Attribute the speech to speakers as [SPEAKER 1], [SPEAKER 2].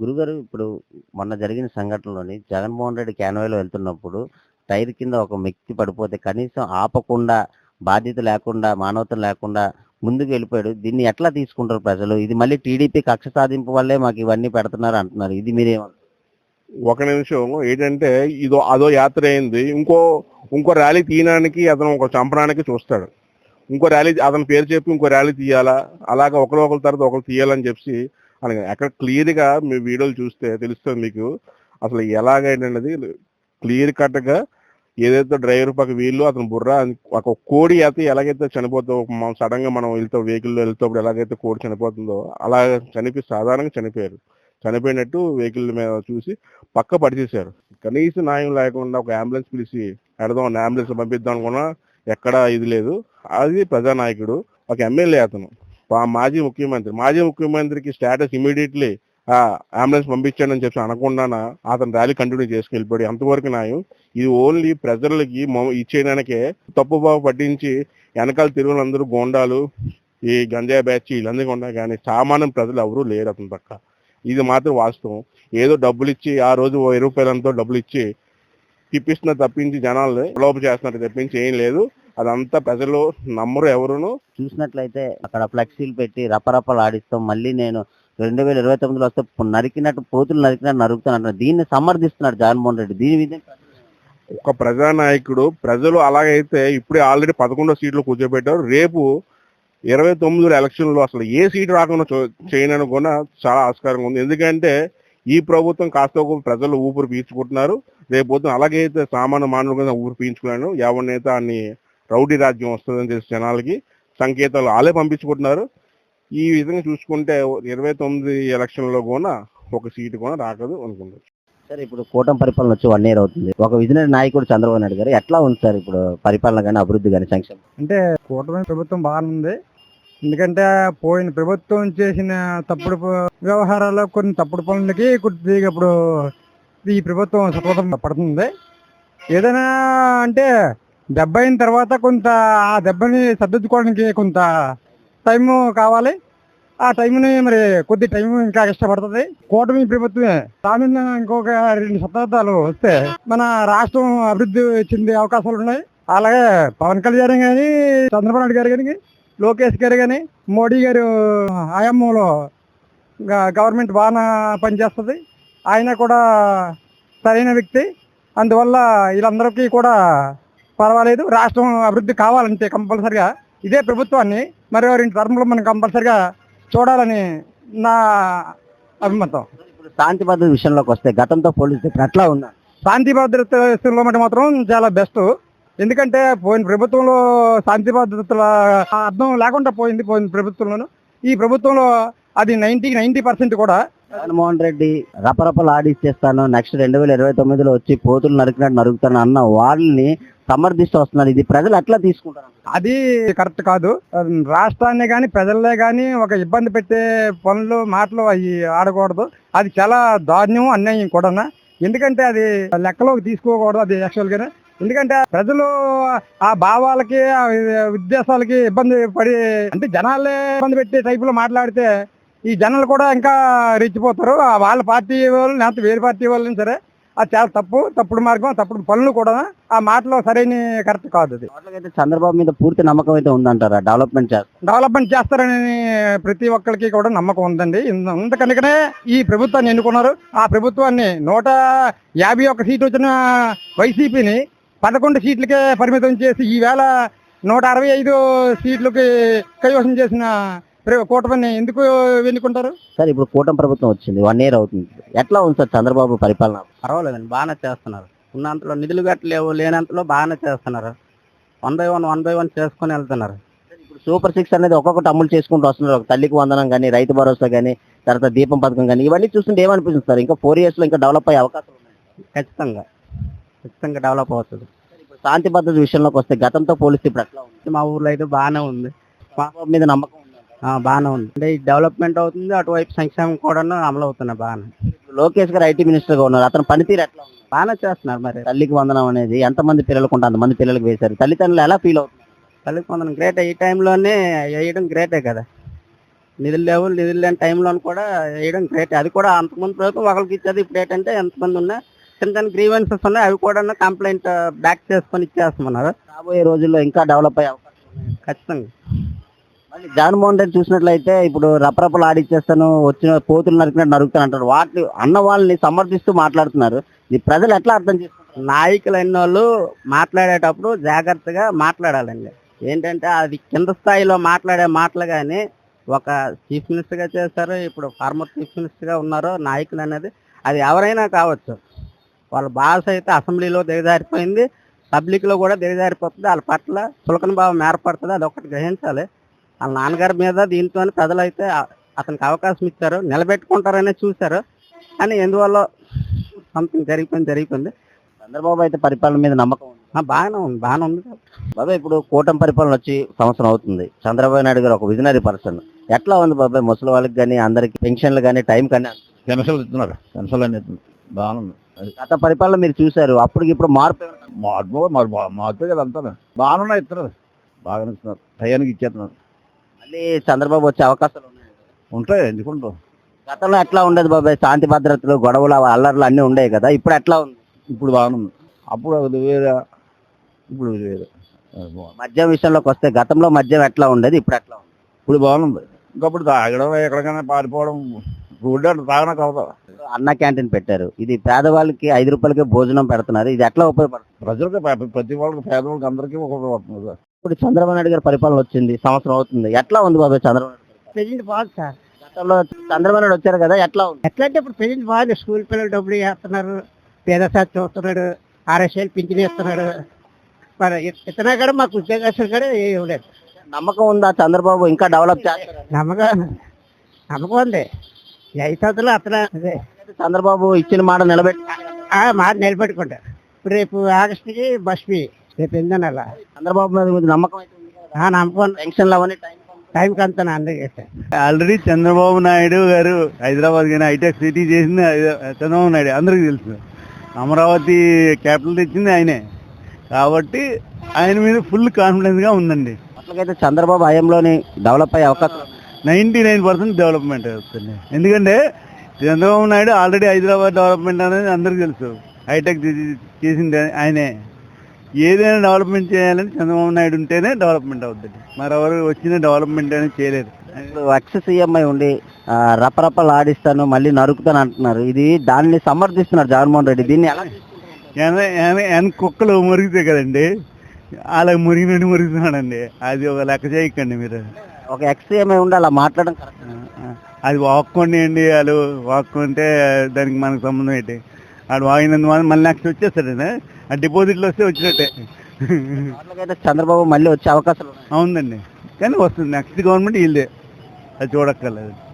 [SPEAKER 1] గురుగారు ఇప్పుడు మొన్న జరిగిన సంఘటనలోని జగన్మోహన్ రెడ్డి క్యాన్వాయ్లో వెళ్తున్నప్పుడు టైర్ కింద ఒక వ్యక్తి పడిపోతే కనీసం ఆపకుండా బాధ్యత లేకుండా మానవత లేకుండా ముందుకు వెళ్ళిపోయాడు. దీన్ని ఎట్లా తీసుకుంటారు ప్రజలు? ఇది మళ్ళీ టీడీపీ కక్ష సాధింపు వల్లే మాకు ఇవన్నీ పెడుతున్నారు అంటున్నారు. ఇది మీరేమో
[SPEAKER 2] ఒక నిమిషం. ఏంటంటే ఇదో అదో యాత్ర అయింది. ఇంకో ఇంకో ర్యాలీ తీయడానికి అతను ఒక చంపడానికి చూస్తాడు. ఇంకో ర్యాలీ అతని పేరు చెప్పి ఇంకో ర్యాలీ తీయాలా? అలాగా ఒకరు ఒకరి తర్వాత ఒకరు తీయాలని చెప్పి అలాగే అక్కడ క్లియర్గా మీ వీడియోలు చూస్తే తెలుస్తుంది మీకు. అసలు ఎలాగైనది క్లియర్ కట్గా ఏదైతే డ్రైవర్ పక్క వీళ్ళు అతను బుర్ర ఒక కోడి అయితే ఎలాగైతే చనిపోతుందో సడన్గా మనం వెళ్తే వెహికల్లో వెళ్తేప్పుడు ఎలాగైతే కోడి చనిపోతుందో అలా చనిపి సాధారణంగా చనిపోయారు. చనిపోయినట్టు వెహికల్ మీద చూసి పక్క పడిచేశారు కనీసం న్యాయం లేకుండా ఒక అంబులెన్స్ పిలిచి ఎడదాం అంబులెన్స్ పంపిద్దాం అనుకున్నా ఎక్కడా ఇది లేదు. అది ప్రజానాయకుడు ఒక ఎమ్మెల్యే అతను. మాజీ ముఖ్యమంత్రి మాజీ ముఖ్యమంత్రికి స్టేటస్ ఇమీడియట్లీ ఆ అంబులెన్స్ పంపించాడని చెప్పి అనకుండా అతను ర్యాలీ కంటిన్యూ చేసుకెళ్ళిపోయాడు అంతవరకు నాయం ఇది ఓన్లీ ప్రజలకి మొ- ఇచ్చేయడానికే తప్పుబావు పట్టించి వెనకాల తిరుగులందరూ గోండాలు ఈ గంజాయి బ్యాచ్ వీళ్ళందరికీ ఉన్నా కానీ సామాన్య ప్రజలు ఎవరూ లేరు అతని పక్క. ఇది మాత్రం వాస్తవం. ఏదో డబ్బులు ఇచ్చి ఆ రోజు వెయ్యి ఇరవై రూపాయలంతో డబ్బులు ఇచ్చి తిప్పిస్తున్న తప్పించి జనాలు లోపు చేస్తున్నారు తప్పించి ఏం లేదు. అదంతా ప్రజలు నమ్మరు ఎవరును.
[SPEAKER 1] చూసినట్లయితే అక్కడ ఫ్లెక్సీలు పెట్టి రపరపలు ఆడిస్తాం. మళ్ళీ నేను రెండు వేల ఇరవై తొమ్మిదిలో వస్తే నరికినట్టు పోతులు నరికినట్టు నరుకుతాను అంటున్నారు దీన్ని సమర్థిస్తున్నాడు జగన్మోహన్ రెడ్డి. దీని మీద
[SPEAKER 2] ఒక ప్రజానాయకుడు ప్రజలు అలాగైతే ఇప్పుడే ఆల్రెడీ పదకొండో సీట్లు కూర్చోబెట్టారు. రేపు ఇరవై తొమ్మిది ఎలక్షన్లో అసలు ఏ సీటు రాకుండా చేయనని కూడా చాలా ఆస్కారంగా ఉంది. ఎందుకంటే ఈ ప్రభుత్వం కాస్త ఒక ప్రజలు ఊపిరి పీల్చుకుంటున్నారు. రేపు పొద్దున అలాగైతే సామాన్య మానవులు ఊపిరి పీల్చుకున్నాను. ఎవరినైతే అన్ని రౌడీ రాజ్యం వస్తుందని తెలిసి జనాలకి సంకేతాలు వాళ్ళే పంపించుకుంటున్నారు. ఈ విధంగా చూసుకుంటే ఇరవై తొమ్మిది ఎలక్షన్లో కూడా ఒక సీటు కూడా రాకదు అనుకుంటున్నారు
[SPEAKER 1] సార్ ఇప్పుడు కూటమి పరిపాలన వచ్చి వన్ ఇయర్ అవుతుంది. ఒక విజనరీ నాయకుడు చంద్రబాబు నాయుడు గారు ఎట్లా ఉంది సార్ ఇప్పుడు పరిపాలన కానీ అభివృద్ధి కానీ సంక్షేమం?
[SPEAKER 3] అంటే కూటమి ప్రభుత్వం బాగానే ఉంది. ఎందుకంటే పోయిన ప్రభుత్వం చేసిన తప్పుడు ప- వ్యవహారాలు కొన్ని తప్పుడు పనులకి కొద్దిగా ఇప్పుడు ఈ ప్రభుత్వం సతమతం పడుతుంది. ఏదైనా అంటే దెబ్బ అయిన తర్వాత కొంత ఆ దెబ్బని సర్దిద్దుకోవడానికి కొంత టైం కావాలి. ఆ టైంని మరి కొద్ది టైం ఇంకా ఇష్టపడుతుంది కూటమి ప్రభుత్వమే. రానున్న ఇంకొక రెండు శతాబ్దాలు వస్తే మన రాష్ట్రం అభివృద్ధి చెందే అవకాశాలు ఉన్నాయి. అలాగే పవన్ కళ్యాణ్ కానీ చంద్రబాబు నాయుడు గారు కానీ లోకేష్ గారు కానీ మోడీ గారు ఆయామంలో గవర్నమెంట్ బాగా పనిచేస్తుంది. ఆయన కూడా సరైన వ్యక్తి. అందువల్ల వీళ్ళందరికీ కూడా పర్వాలేదు రాష్ట్రం అభివృద్ధి కావాలంటే కంపల్సరిగా ఇదే ప్రభుత్వాన్ని మరో రెండు టర్మ్లో మనం కంపల్సరిగా చూడాలని నా అభిమతం.
[SPEAKER 1] శాంతి భద్రత విషయంలోకి వస్తే గతంతో పోలిస్తే ఎట్లా ఉన్నారు
[SPEAKER 3] శాంతి భద్రత విషయంలో మాత్రం చాలా బెస్ట్ ఎందుకంటే పోయిన ప్రభుత్వంలో శాంతి భద్రతల అర్థం లేకుండా పోయింది పోయిన ప్రభుత్వంలోను. ఈ ప్రభుత్వంలో అది నైన్టీ నైన్టీ పర్సెంట్ కూడా
[SPEAKER 1] జగన్మోహన్ రెడ్డి రపరపలు ఆడిచ్చేస్తాను నెక్స్ట్ రెండు వేల ఇరవై తొమ్మిదిలో వచ్చి పోతులు నరికినట్టు నరుకుతాను అన్న వాళ్ళని సమర్థిస్తూ వస్తున్నారు. ఇది ప్రజలు అట్లా తీసుకుంటారు.
[SPEAKER 3] అది కరెక్ట్ కాదు. రాష్ట్రాన్ని కానీ ప్రజలనే కానీ ఒక ఇబ్బంది పెట్టే పనులు మాటలు అవి ఆడకూడదు. అది చాలా దారుణ్యం అన్యాయం కూడా ఎందుకంటే అది లెక్కలోకి తీసుకోకూడదు అది యాక్చువల్గానే ఎందుకంటే ప్రజలు ఆ భావాలకి ఆ ఉద్దేశాలకి ఇబ్బంది పడి అంటే జనాలే ఇబ్బంది పెట్టే టైపులో మాట్లాడితే ఈ జనాలు కూడా ఇంకా రెచ్చిపోతారు. ఆ వాళ్ళ పార్టీ వాళ్ళు లేకపోతే వేరే పార్టీ వాళ్ళని సరే అది చాలా తప్పు తప్పుడు మార్గం తప్పుడు పనులు కూడా ఆ మాటలో సరైన కరెక్ట్ కాదు అది.
[SPEAKER 1] చంద్రబాబు మీద పూర్తి నమ్మకం అయితే ఉందంటారా? డెవలప్మెంట్ చేస్తారు
[SPEAKER 3] డెవలప్మెంట్ చేస్తారని ప్రతి ఒక్కరికి కూడా నమ్మకం ఉందండి. అందుకనుకనే ఈ ప్రభుత్వాన్ని ఎన్నుకున్నారు. ఆ ప్రభుత్వాన్ని నూట యాభై ఒక్క సీట్ వచ్చిన వైసీపీని పదకొండు సీట్లకే పరిమితం చేసి ఈవేళ నూట అరవై ఐదు సీట్లకి కైవసం చేసిన కూటమిని ఎందుకు ఎన్నుకుంటారు?
[SPEAKER 1] సార్ ఇప్పుడు కూటమి ప్రభుత్వం వచ్చింది వన్ ఇయర్ అవుతుంది. ఎట్లా ఉంది సార్ చంద్రబాబు పరిపాలన?
[SPEAKER 4] పర్వాలేదండి బాగానే చేస్తున్నారు. ఉన్నంతలో నిధులు గట్టలేవు లేనంతలో బాగానే చేస్తున్నారు. One by one one by one చేసుకొని వెళ్తున్నారు.
[SPEAKER 1] ఇప్పుడు సూపర్ సిక్స్ అనేది ఒక్కొక్కటి అమలు చేసుకుంటూ వస్తున్నారు. ఒక తల్లికి వందనం కానీ రైతు భరోసా కానీ తర్వాత దీపం పథకం కానీ ఇవన్నీ చూస్తుంటే ఏమనిపిస్తుంది సార్? ఇంకా ఫోర్ ఇయర్స్లో ఇంకా డెవలప్ అయ్యే అవకాశం ఉన్నాయి.
[SPEAKER 4] ఖచ్చితంగా ఖచ్చితంగా డెవలప్ అవుతుంది.
[SPEAKER 1] ఇప్పుడు శాంతి భద్రత విషయంలోకి వస్తే గతంతో పోలిస్తే ఇప్పుడు ఎట్లా ఉంది?
[SPEAKER 4] మా ఊర్లో అయితే బాగానే ఉంది.
[SPEAKER 1] చంద్రబాబు మీద నమ్మకం
[SPEAKER 4] బాగానే ఉంది. అంటే డెవలప్మెంట్ అవుతుంది అటువైపు సంక్షేమం కూడా అమలు అవుతున్నాయి బాగానే
[SPEAKER 1] లోకేష్ గారు ఐటీ మినిస్టర్గా ఉన్నారు అతను పనితీరు ఎట్లా ఉంది?
[SPEAKER 4] బాగానే చేస్తున్నారు మరి.
[SPEAKER 1] తల్లికి వందనం అనేది ఎంతమంది పిల్లలకు ఉంటే అంతమంది పిల్లలకు వేశారు. తల్లిదండ్రులు ఎలా ఫీల్ అవుతుంది
[SPEAKER 4] తల్లికి వందనం గ్రేట్ ఈ టైంలోనే వేయడం గ్రేటే కదా. నిధులు లేవు నిధులు లేని టైంలో కూడా వేయడం గ్రేట్ అది కూడా అంతకుముందు ప్రభుత్వం ఒకరికి ఇచ్చేది ఇప్పుడు ఏంటంటే ఎంతమంది ఉన్నా చిన్న చిన్న గ్రీవెన్సెస్ ఉన్నాయి అవి కూడా కంప్లైంట్ బ్యాక్ చేసుకొని ఇచ్చేస్తున్నారు.
[SPEAKER 1] రాబోయే రోజుల్లో ఇంకా డెవలప్ అయ్యే అవకాశం
[SPEAKER 4] ఖచ్చితంగా.
[SPEAKER 1] మళ్ళీ జగన్మోహన్ రెడ్డి చూసినట్లయితే ఇప్పుడు రపరపలు ఆడిచ్చేస్తాను వచ్చిన పోతులు నరికినట్టు నరుకుతాను అంటారు. వాటి అన్న వాళ్ళని సమర్థిస్తూ మాట్లాడుతున్నారు. ఈ ప్రజలు ఎట్లా అర్థం చేసుకుంటారు?
[SPEAKER 4] నాయకులు అన్నోళ్ళు మాట్లాడేటప్పుడు జాగ్రత్తగా మాట్లాడాలండి. ఏంటంటే అది కింద స్థాయిలో మాట్లాడే మాటలు కానీ ఒక చీఫ్ మినిస్టర్గా చేశారు ఇప్పుడు ఫార్మర్ చీఫ్ మినిస్టర్గా ఉన్నారు నాయకులు అనేది అది ఎవరైనా కావచ్చు. వాళ్ళ భాష అయితే అసెంబ్లీలో దిగజారిపోయింది పబ్లిక్లో కూడా దిగజారిపోతుంది వాళ్ళ పట్ల చులకన భావం ఏర్పడుతుంది అది ఒకటి గ్రహించాలి. వాళ్ళ నాన్నగారి మీద దీంతో ప్రజలైతే ఆ- అతనికి అవకాశం ఇచ్చారు నిలబెట్టుకుంటారనే చూశారు. కానీ ఎందువల్ల సంథింగ్ జరిగిపోయింది జరిగిపోయింది.
[SPEAKER 1] చంద్రబాబు అయితే పరిపాలన మీద నమ్మకం ఉంది.
[SPEAKER 4] ఆ, బాగానే ఉంది బాగానే ఉంది.
[SPEAKER 1] బాబాయ్ ఇప్పుడు కూటమి పరిపాలన వచ్చి సంవత్సరం అవుతుంది. చంద్రబాబు నాయుడు గారు ఒక విజనరీ పర్సన్. ఎట్లా ఉంది బాబాయ్ ముసలి వాళ్ళకి కానీ అందరికి పెన్షన్లు కానీ టైం కానీ
[SPEAKER 5] పెన్షన్లు ఇస్తున్నారు పెన్షన్లు అన్ని ఇస్తున్నారు. బాగుంది
[SPEAKER 1] గత పరిపాలన మీరు చూశారు అప్పటికి ఇప్పుడు మార్పు
[SPEAKER 5] మార్పు మార్పే కదా అంతా. బాగానే ఇస్తున్నారు. బాగానే ఇస్తున్నారు. టయానికి ఇచ్చేస్తున్నారు.
[SPEAKER 1] మళ్ళీ చంద్రబాబు వచ్చే అవకాశాలు ఉన్నాయి
[SPEAKER 5] ఉంటాయి ఎందుకుంటారు
[SPEAKER 1] గతంలో ఎట్లా ఉండేది బాబాయ్? శాంతి భద్రతలు గొడవలు అల్లర్లు అన్ని ఉండేవి కదా ఇప్పుడు ఎట్లా ఉంది?
[SPEAKER 5] ఇప్పుడు బాగానే ఉంది. అప్పుడు అది వేరే ఇప్పుడు ఇది వేరే. అది బాగుంది.
[SPEAKER 1] మద్యం విషయంలోకి వస్తే గతంలో మద్యం ఎట్లా ఉండేది ఇప్పుడు ఎట్లా ఉంది?
[SPEAKER 5] ఇప్పుడు బాగుంది ఇంకప్పుడు తాగడం ఎక్కడికైనా పారిపోవడం రోడ్డు అంటే తాగడానికి అవుతుంది
[SPEAKER 1] అన్న క్యాంటీన్ పెట్టారు. ఇది పేదవాళ్ళకి ఐదు రూపాయలకే భోజనం పెడుతున్నారు. ఇది ఎట్లా ఉపయోగపడుతుంది?
[SPEAKER 5] ప్రజలకి ప్ర- ప్రతి వాళ్ళకి పేదవాళ్ళకి అందరికీ ఉపయోగపడుతుంది సార్
[SPEAKER 1] ఇప్పుడు చంద్రబాబు నాయుడు గారి పరిపాలన వచ్చింది సంవత్సరం అవుతుంది. ఎట్లా ఉంది బాబాయ్ చంద్రబాబు?
[SPEAKER 3] ప్రెజెంట్ బాగుంది సార్.
[SPEAKER 1] గతంలో చంద్రబాబు నాయుడు వచ్చారు కదా ఎట్లా ఉంది?
[SPEAKER 3] ఎట్లా అంటే ఇప్పుడు ప్రెజెంట్ బాగుంది. స్కూల్ పిల్లలు డబ్బులు వేస్తున్నారు. పేద సార్ చూస్తున్నాడు ఆర్ఎస్ఎల్ పింఛన్ ఇస్తున్నాడు మరి ఇతనా కూడా మాకు ఉద్యోగస్తులు కూడా ఇవ్వలేదు.
[SPEAKER 1] నమ్మకం ఉందా చంద్రబాబు? ఇంకా డెవలప్ చేస్తారు?
[SPEAKER 3] నమ్మకం నమ్మకం ఉంది. ఐదు అతను
[SPEAKER 1] చంద్రబాబు ఇచ్చిన మాట నిలబెట్టి
[SPEAKER 3] ఆ మాట నిలబెట్టుకుంటారు. ఇప్పుడు రేపు ఆగస్టుకి బస్ ఫీ రేపు ఎనిమిది నెల
[SPEAKER 1] చంద్రబాబు మీద మీకు నమ్మకం అయితే ఉంది కదా?
[SPEAKER 3] ఆ నమ్మకం
[SPEAKER 1] పెన్షన్లు అవన్నీ టైం
[SPEAKER 3] టైంకి అంతా
[SPEAKER 6] ఆల్రెడీ చంద్రబాబు నాయుడు గారు హైదరాబాద్ కానీ హైటెక్ సిటీ చేసింది చంద్రబాబు నాయుడు. అందరికీ తెలుసు. అమరావతి క్యాపిటల్ తెచ్చింది ఆయనే. కాబట్టి ఆయన మీద ఫుల్ కాన్ఫిడెన్స్గా ఉందండి.
[SPEAKER 1] అట్లకైతే చంద్రబాబు హయాంలోని డెవలప్ అయ్యే అవకాశం.
[SPEAKER 6] నైంటీ నైన్ పర్సెంట్ డెవలప్మెంట్ అవుతుంది ఎందుకంటే చంద్రబాబు నాయుడు ఆల్రెడీ హైదరాబాద్ డెవలప్మెంట్ అనేది అందరికీ తెలుసు. హైటెక్ చేసి- చేసింది ఆయనే. ఏదైనా డెవలప్మెంట్ చేయాలని చంద్రబాబు నాయుడు ఉంటేనే డెవలప్మెంట్ అవుతుంది మరెవరు వచ్చిన డెవలప్మెంట్ అనేది
[SPEAKER 1] ఇప్పుడు ఎక్స్ సీఎం అయి ఉండి రపరపలు ఆడిస్తాను మళ్ళీ నరుకుతాను అంటున్నారు. ఇది దాన్ని సమర్థిస్తున్నారు జగన్మోహన్ రెడ్డి. దీన్ని ఎలా
[SPEAKER 6] ఎన- కుక్కలు మురిగితే కదండి? అలా మురిగినట్టు మురుగుతున్నాడండి. అది ఒక లెక్క చేయకండి మీరు.
[SPEAKER 1] ఒక ఎక్స్ సీఎం అయి ఉండి అలా మాట్లాడడం.
[SPEAKER 6] అది వాక్కోండి అండి వాళ్ళు. వాక్కుంటే దానికి మనకు సంబంధం ఏంటి? వాడు వాగినందు మళ్ళీ నెక్స్ట్ వచ్చేస్తాడు ఆ డిపాజిట్లు వస్తే వచ్చినట్టే.
[SPEAKER 1] చంద్రబాబు మళ్ళీ వచ్చే అవకాశాలు ఉన్నాయి.
[SPEAKER 6] అవునండి. కానీ వస్తుంది. నెక్స్ట్ గవర్నమెంట్ వీళ్ళదే. అది చూడక్కర్లేదు.